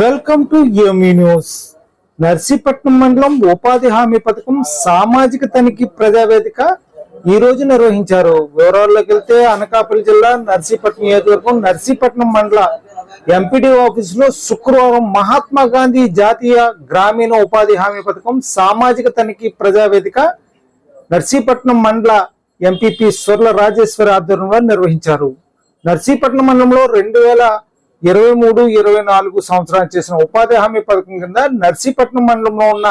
Welcome to Yomi news. Narsipatnam మండలం ఉపాధి హామీ పథకం సామాజిక తనిఖీ ప్రజావేదిక ఈ రోజు నిర్వహించారు. వివరాల్లోకి వెళ్తే అనకాపల్లి జిల్లా నర్సీపట్నం నియోజకవర్గం నర్సీపట్నం మండల ఎంపీడీ ఆఫీస్లో శుక్రవారం మహాత్మా గాంధీ జాతీయ గ్రామీణ ఉపాధి హామీ పథకం సామాజిక తనిఖీ ప్రజావేదిక నర్సీపట్నం మండల ఎంపీపీ సొర్ల రాజేశ్వరి ఆధ్వర్యంలో నిర్వహించారు. నర్సీపట్నం మండలంలో రెండు వేల ఇరవై మూడు ఇరవై నాలుగు సంవత్సరాలు చేసిన ఉపాధి హామీ పథకం కింద నర్సీపట్నం మండలంలో ఉన్న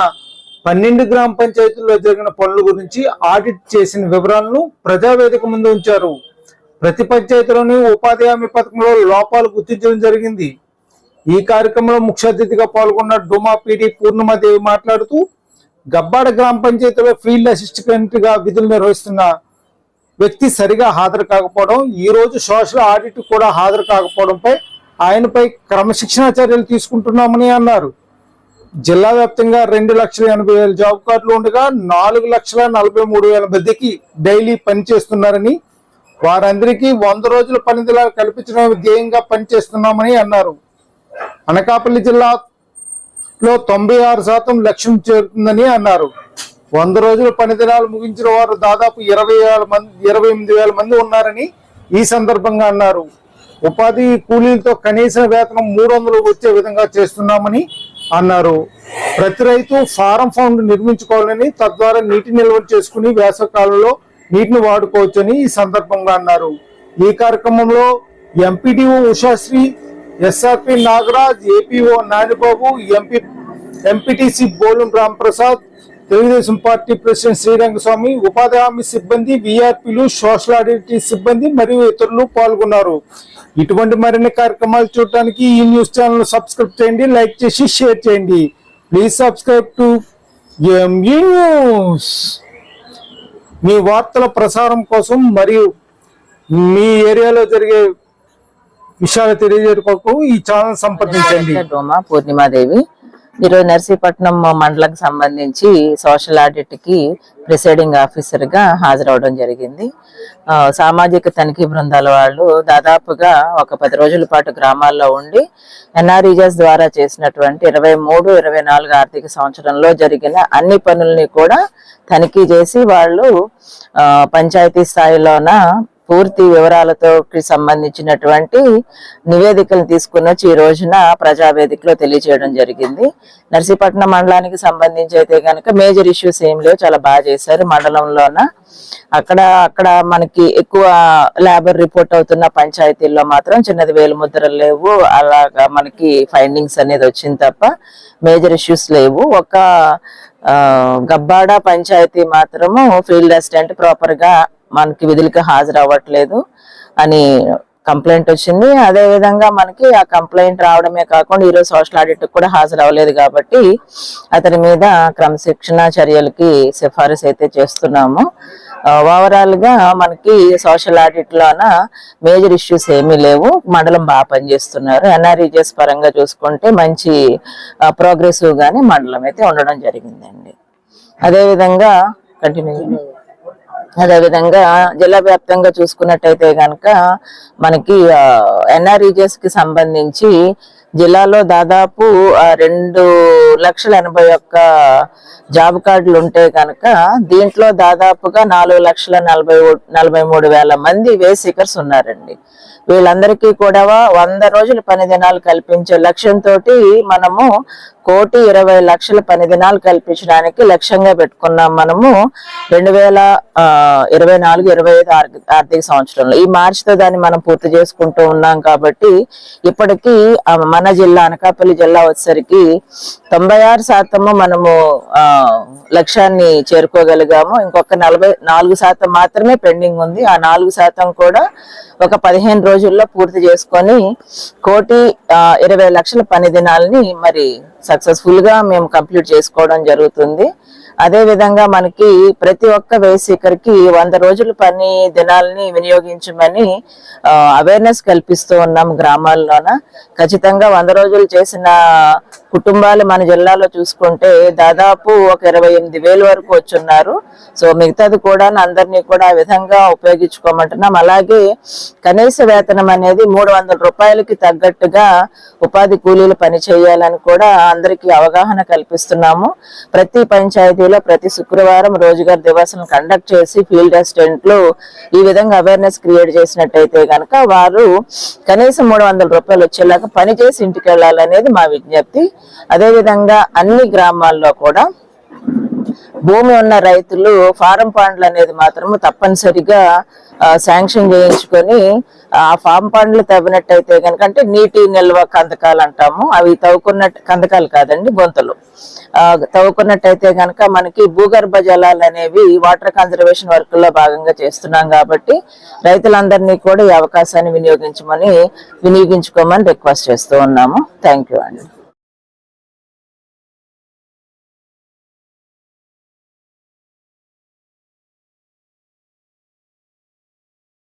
పన్నెండు గ్రామ పంచాయతీల్లో జరిగిన పనుల గురించి ఆడిట్ చేసిన వివరాలను ప్రజావేదిక ముందు ఉంచారు. ప్రతి పంచాయతీలోని ఉపాధి హామీ పథకంలో లోపాలు గుర్తించడం జరిగింది. ఈ కార్యక్రమంలో ముఖ్య అతిథిగా పాల్గొన్న డుమా పీడి పూర్ణిమాదేవి మాట్లాడుతూ గబ్బాడ గ్రామ పంచాయతీలో ఫీల్డ్ అసిస్టెంట్గా విధులు నిర్వహిస్తున్న వ్యక్తి సరిగా హాజరు కాకపోవడం ఈ రోజు సోషల్ ఆడిట్ కూడా హాజరు కాకపోవడంపై ఆయనపై క్రమశిక్షణ చర్యలు తీసుకుంటున్నామని అన్నారు. జిల్లా వ్యాప్తంగా రెండు లక్షల ఎనభై వేల జాబ్ కార్డులు ఉండగా నాలుగు లక్షల నలభై మూడు వేల మందికి డైలీ పనిచేస్తున్నారని వారందరికీ వంద రోజుల పనిదిలా కల్పించడం ధ్యేయంగా పనిచేస్తున్నామని అన్నారు. అనకాపల్లి జిల్లాలో తొంభై ఆరు శాతం లక్ష్యం చేరుతుందని అన్నారు. వంద రోజుల పనిదినాలు ముగించిన వారు దాదాపు ఇరవై వేల మంది ఇరవై ఎనిమిది వేల మంది ఉన్నారని ఈ సందర్భంగా అన్నారు. ఉపాధి కూలీలతో కనీస వేతనం మూడు వందలు వచ్చే విధంగా చేస్తున్నామని అన్నారు. ప్రతి రైతు ఫారం ఫౌండ్ నిర్మించుకోవాలని తద్వారా నీటి నిల్వ చేసుకుని వేసవకాలంలో నీటిని వాడుకోవచ్చని ఈ సందర్భంగా అన్నారు. ఈ కార్యక్రమంలో MPDO Ushasri SRP Nagaraj APO Nanibabu MP MPTC Bolam Ramprasad Telugu Desam party president Srirangaswamy ఉపాధి హామీ సిబ్బంది విఆర్పీలు సోషల్ ఆడిటీ సిబ్బంది మరియు ఇతరులు పాల్గొన్నారు. ఇటువంటి మరిన్ని కార్యక్రమాలు చూడటానికి ఈ న్యూస్ ఛానల్ సబ్స్క్రైబ్ చేయండి లైక్ చేసి షేర్ చేయండి. Please subscribe to ME news మీ వార్తల ప్రసారం కోసం మరియు మీ ఏరియాలో జరిగే విషయాలు తెలియజేయడం కొరకు ఈ ఛానల్ సంప్రదించండి. పూర్ణిమాదేవి. ఈరోజు నర్సీపట్నం మండలకు సంబంధించి సోషల్ ఆడిట్కి ప్రిసైడింగ్ ఆఫీసర్గా హాజరవడం జరిగింది. సామాజిక తనిఖీ బృందాల వాళ్ళు దాదాపుగా ఒక పది రోజుల పాటు గ్రామాల్లో ఉండి ఎన్ఆర్ఈజెస్ ద్వారా చేసినటువంటి ఇరవై మూడు ఇరవై నాలుగు ఆర్థిక సంవత్సరంలో జరిగిన అన్ని పనుల్ని కూడా తనిఖీ చేసి వాళ్ళు పంచాయతీ స్థాయిలోన పూర్తి వివరాలతో సంబంధించినటువంటి నివేదికలు తీసుకుని వచ్చి ఈ రోజున ప్రజావేదికలో తెలియజేయడం జరిగింది. నర్సీపట్నం మండలానికి సంబంధించి అయితే కనుక మేజర్ ఇష్యూస్ ఏం లేవు చాలా బాగా చేశారు మండలంలోన. అక్కడ అక్కడ మనకి ఎక్కువ లేబర్ రిపోర్ట్ అవుతున్న పంచాయతీల్లో మాత్రం చిన్నది వేలు ముద్రలు లేవు అలాగా మనకి ఫైండింగ్స్ అనేది వచ్చింది తప్ప మేజర్ ఇష్యూస్ లేవు. ఒక గబ్బాడ పంచాయతీ మాత్రము ఫీల్డ్ అసిస్టెంట్ ప్రాపర్గా మనకి విధులకి హాజరవ్వట్లేదు అని కంప్లైంట్ వచ్చింది. అదే విధంగా మనకి ఆ కంప్లైంట్ రావడమే కాకుండా ఈరోజు సోషల్ ఆడిట్ కూడా హాజరవ్వలేదు కాబట్టి అతని మీద క్రమశిక్షణ చర్యలకి సిఫారసు అయితే చేస్తున్నాము. ఓవరాల్గా మనకి సోషల్ ఆడిట్ లోన మేజర్ ఇష్యూస్ ఏమీ లేవు. మండలం బాగా పనిచేస్తున్నారు. ఎన్ఆర్ఈజెస్ పరంగా చూసుకుంటే మంచి ప్రోగ్రెసివ్ గానే మండలం అయితే ఉండడం జరిగిందండి. అదేవిధంగా కంటిన్యూ అదేవిధంగా జిల్లా వ్యాప్తంగా చూసుకున్నట్టయితే కనుక మనకి ఎన్ఆర్ఈజెస్కి సంబంధించి జిల్లాలో దాదాపు ఆ, రెండు లక్షల ఎనభై ఒక్క జాబ్ కార్డులు ఉంటే కనుక దీంట్లో దాదాపుగా నాలుగు లక్షల నలభై ఓ- నలభై మూడు వేల మంది వే సీకర్స్ ఉన్నారండి. వీళ్ళందరికీ కూడా వంద రోజుల పని దినాలు కల్పించే లక్ష్యంతో మనము కోటి ఇరవై లక్షల పని దినాలు కల్పించడానికి లక్ష్యంగా పెట్టుకున్నాం మనము రెండు వేల ఇరవై నాలుగు ఇరవై ఐదు ఆర్థిక ఆర్థిక సంవత్సరంలో. ఈ మార్చితో దాన్ని మనం పూర్తి చేసుకుంటూ ఉన్నాం కాబట్టి ఇప్పటికీ మన జిల్లా అనకాపల్లి జిల్లా వచ్చేసరికి తొంభై ఆరు శాతము మనము లక్ష్యాన్ని చేరుకోగలిగాము. ఇంకొక నలభై నాలుగు శాతం మాత్రమే పెండింగ్ ఉంది. ఆ నాలుగు శాతం కూడా ఒక పదిహేను రోజుల్లో పూర్తి చేసుకొని కోటి ఇరవై లక్షల పని దినాలని మరి సక్సెస్ఫుల్గా మేము కంప్లీట్ చేసుకోవడం జరుగుతుంది. అదే విధంగా మనకి ప్రతి ఒక్క వేసికర్కి వంద రోజుల పని దినాలని వినియోగించమని అవేర్నెస్ కల్పిస్తూ ఉన్నాం గ్రామాల్లోన. ఖచ్చితంగా వంద రోజులు చేసిన కుటుంబాలు మన జిల్లాలో చూసుకుంటే దాదాపు ఒక ఇరవై ఎనిమిది వేలు వరకు వచ్చున్నారు. సో మిగతాది కూడా అందరినీ కూడా ఆ విధంగా ఉపయోగించుకోమంటున్నాం. అలాగే కనీస వేతనం అనేది మూడు వందల రూపాయలకి తగ్గట్టుగా ఉపాధి కూలీలు పని చేయాలని కూడా అందరికీ అవగాహన కల్పిస్తున్నాము. ప్రతి పంచాయతీలో ప్రతి శుక్రవారం రోజుగారు దివాసం కండక్ట్ చేసి ఫీల్డ్ అసిస్టెంట్లు ఈ విధంగా అవేర్నెస్ క్రియేట్ చేసినట్టయితే కనుక వారు కనీసం మూడు వందల రూపాయలు వచ్చేలాగా పని చేసి ఇంటికి వెళ్ళాలనేది మా విజ్ఞప్తి. అదేవిధంగా అన్ని గ్రామాల్లో కూడా భూమి ఉన్న రైతులు ఫారం పండ్లు అనేది మాత్రము తప్పనిసరిగా శాంక్షన్ చేయించుకొని ఆ ఫామ్ పండ్లు తవ్వినట్టయితే కనుక అంటే నీటి నిల్వ కందకాలు అంటాము. అవి తవ్వుకున్నట్టు కందకాలు కాదండి బొంతలు. ఆ, తవ్వుకున్నట్టయితే కనుక మనకి భూగర్భ జలాలు అనేవి వాటర్ కన్జర్వేషన్ వర్క్లో భాగంగా చేస్తున్నాం కాబట్టి రైతులందరినీ కూడా ఈ అవకాశాన్ని వినియోగించమని వినియోగించుకోమని రిక్వెస్ట్ చేస్తూ ఉన్నాము. థ్యాంక్ యూ అండి.